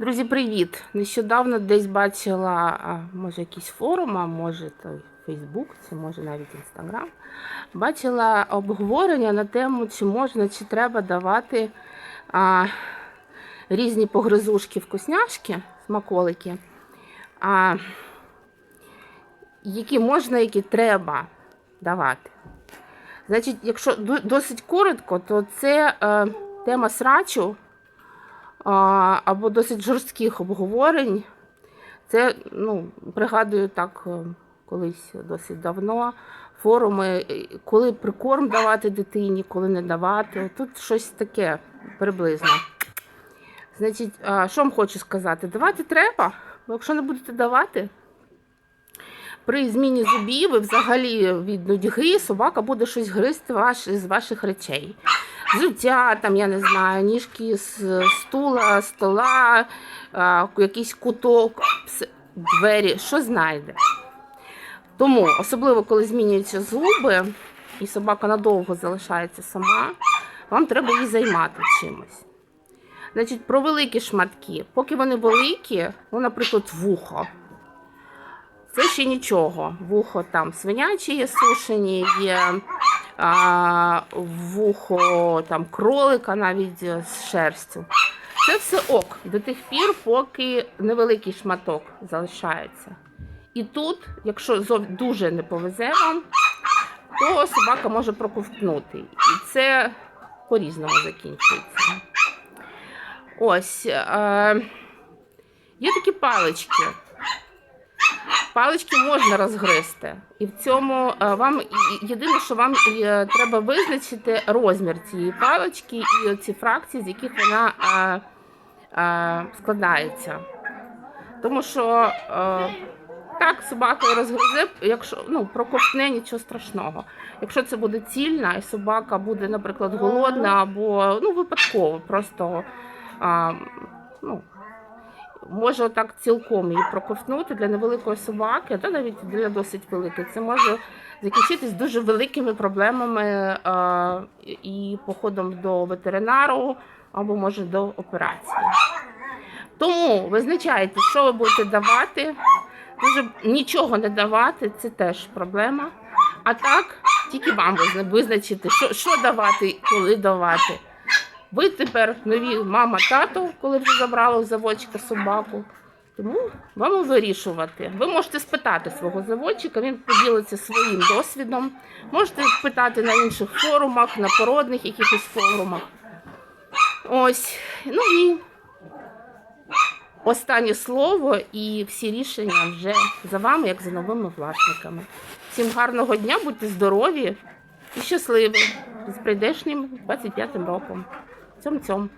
Друзі, привіт! Нещодавно десь бачила, може, якийсь форум, а може той Фейсбук, чи може навіть Інстаграм. Бачила обговорення на тему, чи можна, чи треба давати а, різні погризушки вкусняшки, смаколики, а, які можна, які треба давати. Значить, якщо досить коротко, то це е, тема срачу а, або досить жорстких обговорень. Це, ну, пригадую так, е, колись досить давно. Форуми, е, коли прикорм давати дитині, коли не давати. Тут щось таке приблизно. Значить, що вам хочу сказати? Давати треба, бо якщо не будете давати, при зміні зубів і взагалі від нудьги собака буде щось гризти з ваших речей. Взуття, там, я не знаю, ніжки з стула, стола, якийсь куток, двері, що знайде. Тому, особливо коли змінюються зуби, і собака надовго залишається сама, вам треба її займати чимось. Значить, про великі шматки. Поки вони великі, ну, наприклад, вухо. Це ще нічого. Вухо там свинячі є сушені, є а, вухо там кролика навіть е, з шерстю. Це все ок до тих пір, поки невеликий шматок залишається. І тут, якщо дуже не повезе вам, то собака може проковтнути. І це по-різному закінчується. Ось. Е, є такі палички. Палички можна розгризти, і в цьому е, вам єдине, що вам е, треба визначити розмір цієї палички і ці фракції, з яких вона е, складається. Тому що так, собака розгризе, якщо ну, проковтне нічого страшного. Якщо це буде цільна, і собака буде, наприклад, голодна або ну, випадково, просто а, ну, може так цілком її проковтнути для невеликої собаки, та навіть для досить великої. Це може закінчитись дуже великими проблемами а, і походом до ветеринару або може до операції. Тому визначайте, що ви будете давати. Дуже нічого не давати, це теж проблема. А так, тільки вам визначити, що, що давати, коли давати. Ви тепер нові мама, тато, коли вже забрали у заводчика собаку. Тому вам вирішувати. Ви можете спитати свого заводчика, він поділиться своїм досвідом. Можете питати на інших форумах, на породних якихось форумах. Ось. Ну і останнє слово і всі рішення вже за вами, як за новими власниками. Всім гарного дня, будьте здорові і щасливі з прийдешнім 25-м роком. Цьом-цьом.